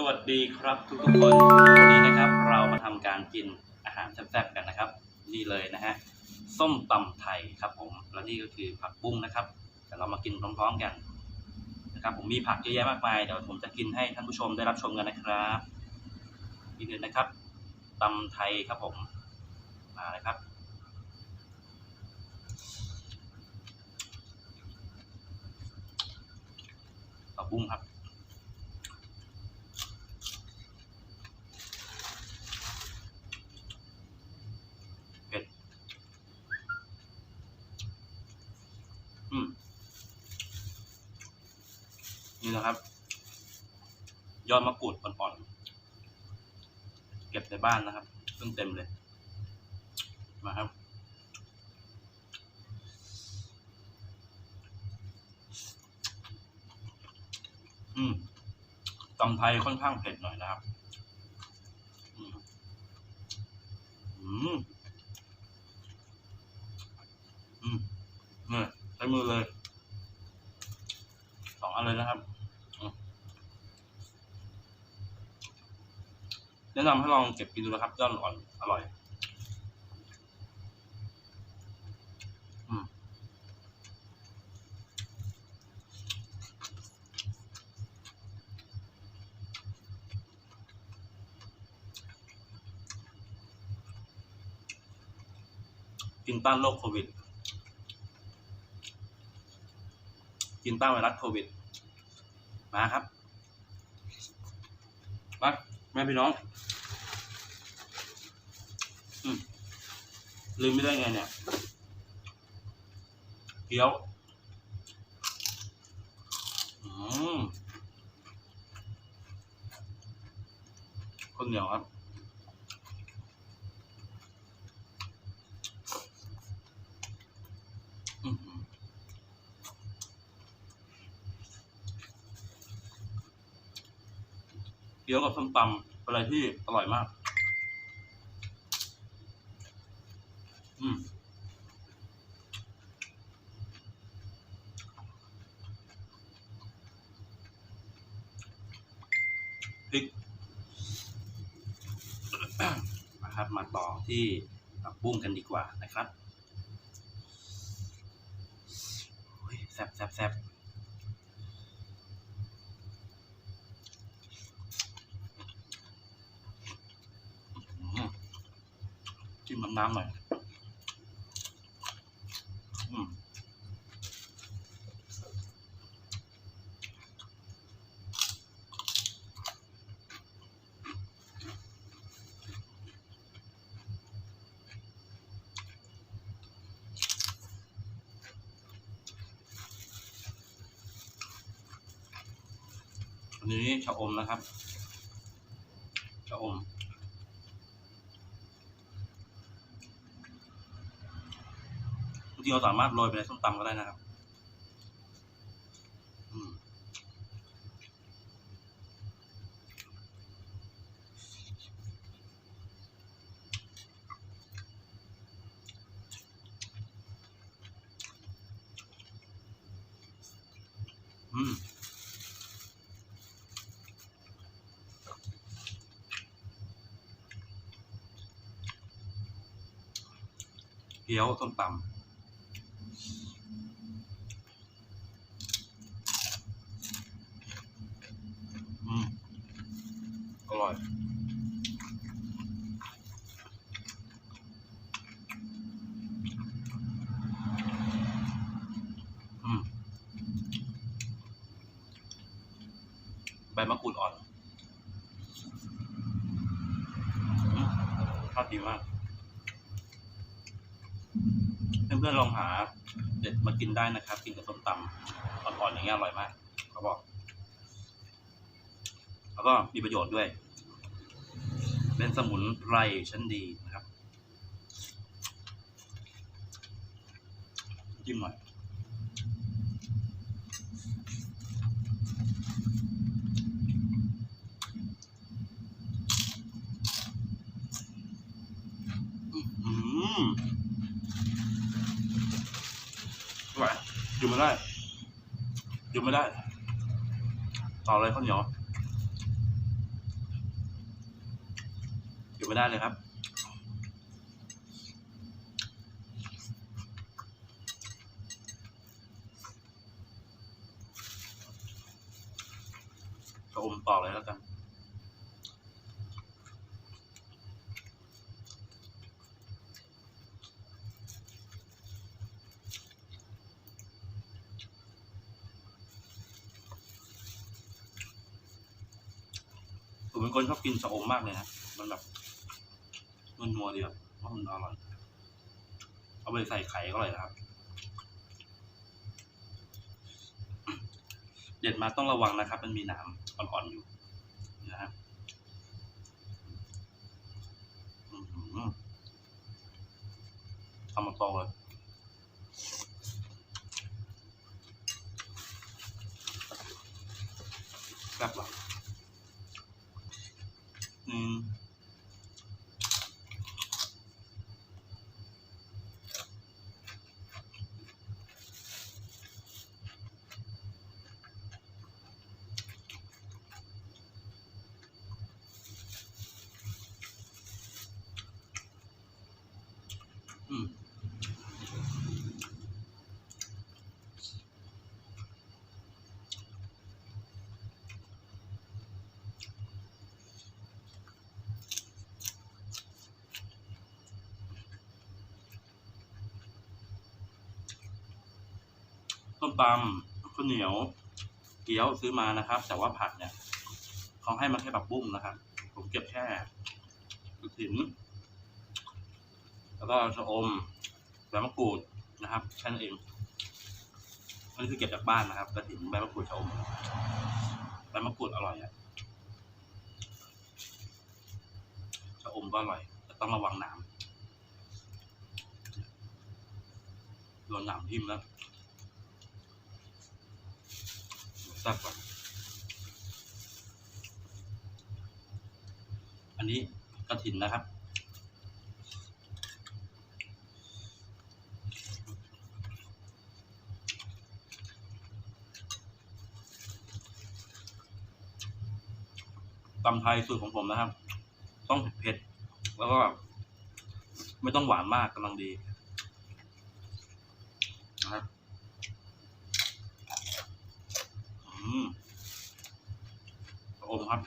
สวัสดีครับทุกๆคนวันนี้นะครับเรามาทำการกินอาหารแซ่บๆกันนะครับ นี่เลยนะฮะส้มตำไทยครับผมและนี่ก็คือผักบุ้งนะครับเดี๋ยวเรามากินพร้อมๆกันนะครับ ผมมีผักเยอะแยะมากมายเดี๋ยวผมจะกินให้ท่านผู้ชมได้รับชมกันนะครับนี่เลยนะครับตำไทยครับผมมาเลยครับผักบุ้งครับ เผ็ด อืม นี่นะครับ ยอดมะกรูดอ่อนๆ เก็บในบ้านนะครับเพิ่งเต็มเลย มาครับ อืมตำไทยค่อนข้างเผ็ดหน่อยนะครับ อืม อืมอืมเนี่ยใช้มือเลย สองอันเลยนะครับ แนะนำให้ลองเก็บกินดูนะครับยอดอ่อนอร่อยกินต้านโรคโควิด กินต้านไวรัสโควิด มาครับ มาแม่พี่น้อง อืม ลืมไม่ได้ไงเนี่ยเกี๊ยวอืมข้าวเหนียวครับเกี๊ยวกับส้มตำเป็นอะไรที่อร่อยมาก อืมพริกนะครับ มาต่อที่ผักบุ้งกันดีกว่านะครับแซ่บแซ่บแซ่บจิ้มน้ำน้ำหน่อย นี้ชะอมนะครับชะอมจริงๆเราสามารถโรยไปในส้มตำก็ได้นะครับ เกี๊ยวส้มตำอืมอร่อยอืมใบมะกรูดอ่อนอืมชอบดีมาก เพื่อนๆลองหาเด็ดมากินได้นะครับ กินกับส้มตำอ่อนๆอย่างเงี้ยอร่อยมากเขาบอก แล้วก็มีประโยชน์ด้วย เป็นสมุนไพรชั้นดีนะครับ จิ้มหน่อย ไม่ได้หยุดไม่ได้ ต่ออเลยข้าเหนียวหยุดไม่ได้เลยครับก็อมต่อเลยแล้วกัน เป็นคนชอบกินชะอมมากเลยนะ มันแบบมันนัวดีแบบว่ามันอร่อย เอาไปใส่ไข่ก็อร่อยนะครับ เด็ดมาต้องระวังนะครับ มันมีหนามอ่อนๆอยู่นะฮะอื้อหือทำมาโตเลยแซ่บหรอ อื ต้มตำข้าวเหนียว เกี๊ยวซื้อมานะครับ แต่ว่าผัดเนี่ยเขาให้มาแค่แบบบุ้งนะครับ ผมเก็บแค่ถิ่นแล้วก็ชะอมใบมะกรูดนะครับแค่นั้นเองอันนี้คือเก็บจากบ้านนะครับกระถิ่นใบมะกรูดชะอมใบมะกรูดอร่อยอะชะอมก็อร่อยแต่ต้องระวังหนามโดนหนามทิ่มแล้วแซ่บกว่าอันนี้กระถินนะครับ ตำไทยสูตรของผมนะครับ ต้องเผ็ดๆแล้วก็ไม่ต้องหวานมากกำลังดีนะครับ อืมอมครับ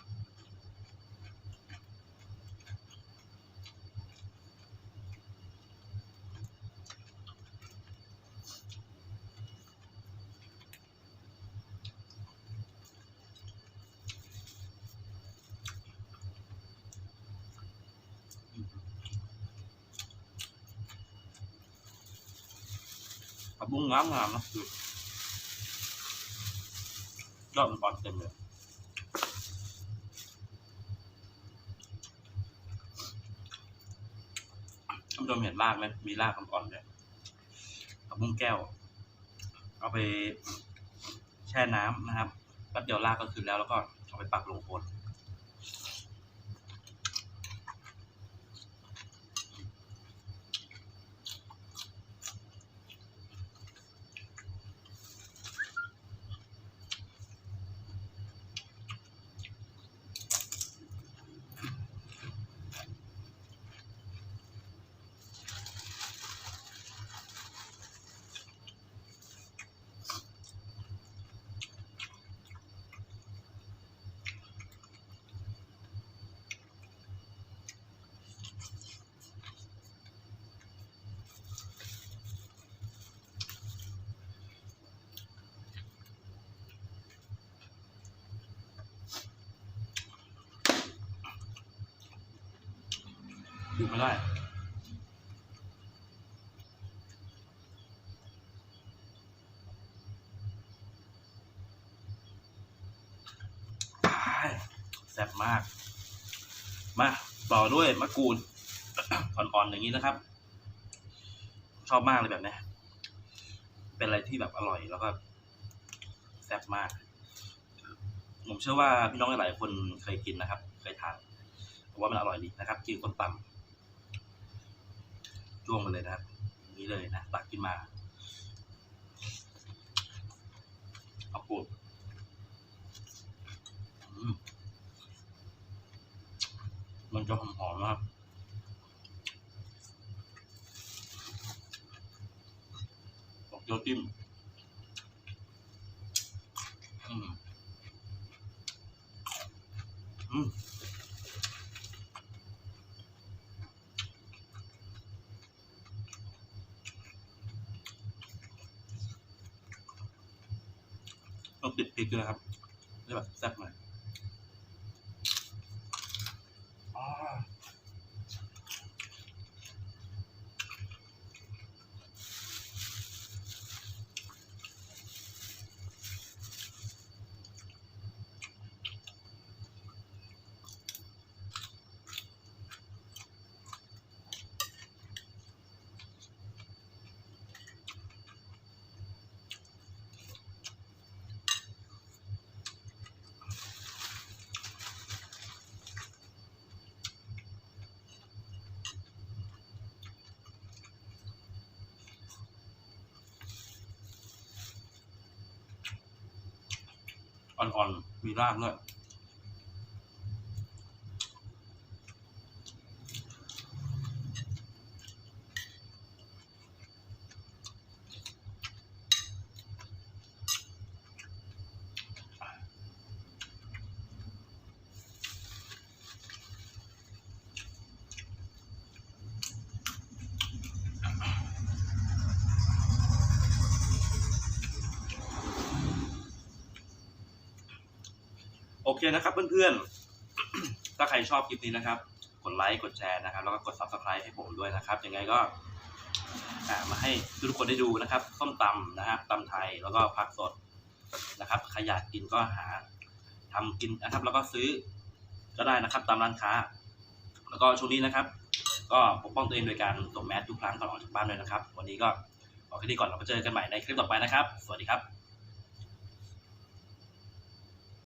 ผับุ้งงามงามนะดู ยอดมันปอนเต็มเลยท่านผู้ชมเห็นรากไหมมีรากอ่อนๆเลยผักบุ้งแก้ว เอาไปแช่น้ำนะครับแป๊บเดียวรากก็ขึ้นแล้วแล้วก็เอาไปปักลงโคน หยุดได้อ้ายแซ่บมาก มาต่อด้วยมะกรูดอ่อนๆอย่างนี้นะครับ ชอบมากเลยแบบนี้ เป็นอะไรที่แบบอร่อยแล้วก็แซ่บมาก ผมเชื่อว่าพี่น้องหลายๆคนเคยกินนะครับ เคยทานเพราะว่ามันอร่อยดีนะครับกินคนตำ จ้วงไปเลยนะครับนี้เลยนะตักขึ้นมาเอาปูดมันจะหอมๆนะครับบอกโยจิ้มอืมอืม ต้องติดพริกด้วยครับจะแบบแซ่บหน่อยอ่า อ่อนๆ มีรากด้วย เคนะครับเพื่อนๆ ถ้าใครชอบคลิปนี้นะครับ กดไลค์ กดแชร์นะครับ แล้วก็กด subscribe ให้ผมด้วยนะครับ ยังไงก็มาให้ทุกคนได้ดูนะครับส้มตำนะครับตำไทยแล้วก็ผักสดนะครับใครอยากกินก็หาทำกินนะครับ แล้วก็ซื้อก็ได้นะครับตามร้านค้า แล้วก็ช่วงนี้นะครับ ก็ปกป้องตัวเองโดยการสวมแมสทุกครั้งก่อนออกจากบ้านด้วยนะครับ วันนี้ก็ขอแค่นี้ก่อนเรามาเจอกันใหม่ในคลิปต่อไปนะครับ สวัสดีครับ